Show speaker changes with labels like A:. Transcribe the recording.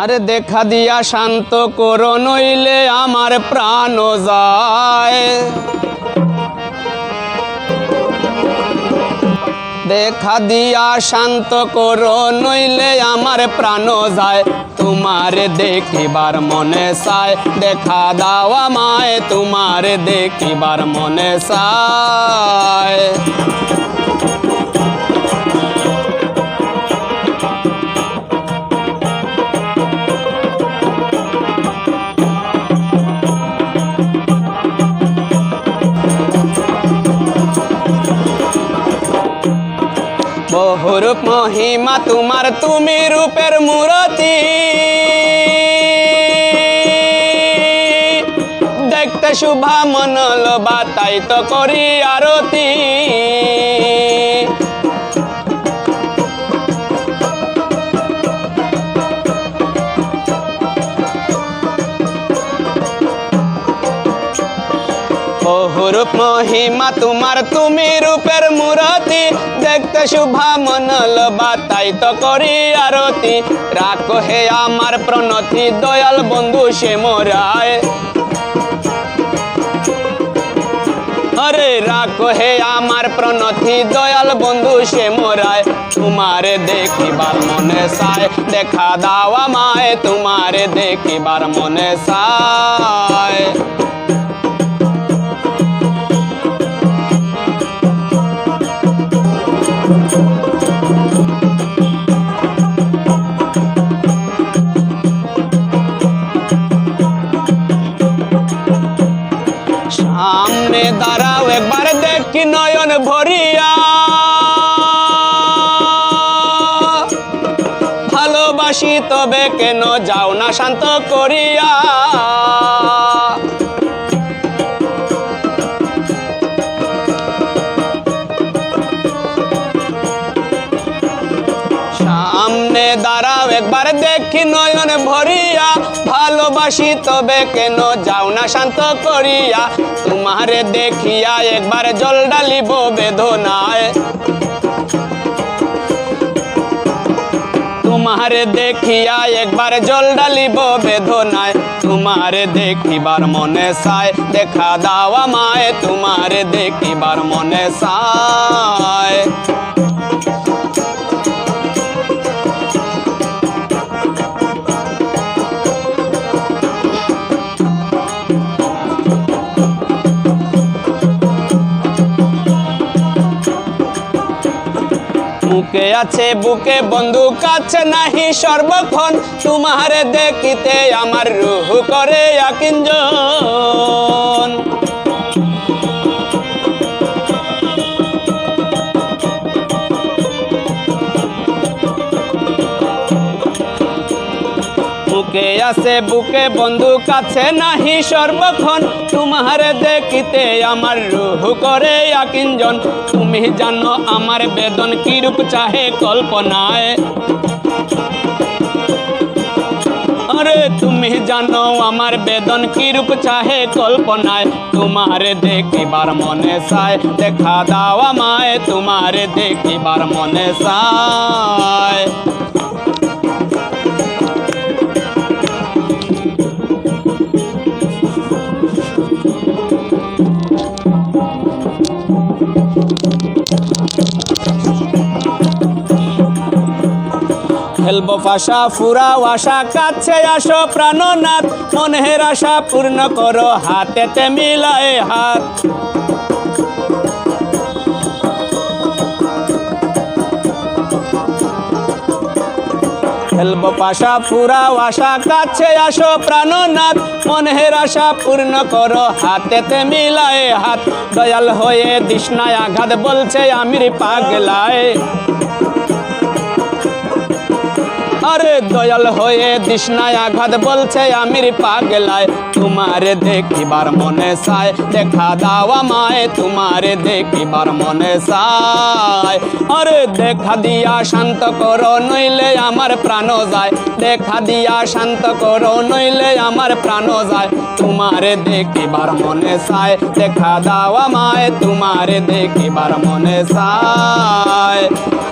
A: আরে দেখা দিয়া শান্ত করো, নইলে আমার প্রাণ যায়। দেখা দিয়া শান্ত করো, নইলে আমার প্রাণ যায়। তোমার দেখিবার মনে চায়, দেখা দাও আমায়, তোমার দেখিবার মনে চায়। বহুরূপ মহিমা তোমার তুমি রূপের মূরতি। দেখতে শুভা মনল বাতাই তো করি আরতি। বহুরূপ মহিমা তোমার তুমি রূপের মূরতি। দেখতে শুভা মনল বাতাই তো করি আরতি। রাখো হে আমার প্রণতি, দয়াল বন্ধু সে মোরায়। আরে রাখো হে আমার প্রণতি, দয়াল বন্ধু সে মোরায়। তোমারে দেখিবার মনে চায়, দেখা দাও আমায়। তোমারে দেখিবার মনে চায়। দাঁড়াও একবার দেখি নয়ন ভরিয়া। ভালোবাসি তবে কেন যাও না শান্ত করিয়া। দাঁড়াও, একবার দেখি নয়ন ভরিয়া। ভালোবাসি তবে কেন যাও না শান্ত করিয়া। তোমারে দেখিয়া একবার জল ডালিব বেদনায়। তোমারে দেখিয়া একবার জল ডালিব বেদনায়। তোমারে দেখিবার মনে চায়, দেখা দাও আমায়। তোমারে দেখিবার মনে চায়। মুখে আছে বুকে বন্দুক আছে নাহি সর্বক্ষণ। তোমারে দেখিতে আমার রুহ করে আকিঞ্জন বুকে আছে, বুকে বন্দুক আছে, নাহি সর্বক্ষণ। তোমারে দেখিতে আমার রুহ করে আকিঞ্জন তুমি জানো আমার বেদন কিরূপ চাহে কল্পনায়। আরে, তুমি জানো আমার বেদন কিরূপ চাহে কল্পনায়। তোমারে দেখিবার মনে চায়, দেখা দাও আমায়। তোমারে দেখিবার মনে চায়। খেলব ফাঁসা ফুরাও আশা কাছে আসো প্রাণনাথ। মনের আশা পূর্ণ করো, হাতেতে মিলায় হাত। খেলব পাশা ফুরাও আশা কাছে আসো প্রাণনাথ। মনের আশা পূর্ণ করো, হাতেতে মিলায় হাত। দয়াল হয়ে দিশনায় আঘাত বলছে আমির পাগলায়। আরে দয়াল হয়ে দিশনায় আঘাত বলছে আমির পাগলায়। তোমারে দেখিবার মনে চায়, দেখা দাও আমায়, তোমারে দেখিবার মনে চায়। আরে দেখা দিয়া শান্ত করো, নইলে আমার প্রাণ যায়। দেখা দিয়া শান্ত করো, নইলে আমার প্রাণ যায়। তোমারে দেখিবার মনে চায়, দেখা দাও আমায়, তোমারে দেখিবার মনে চায়।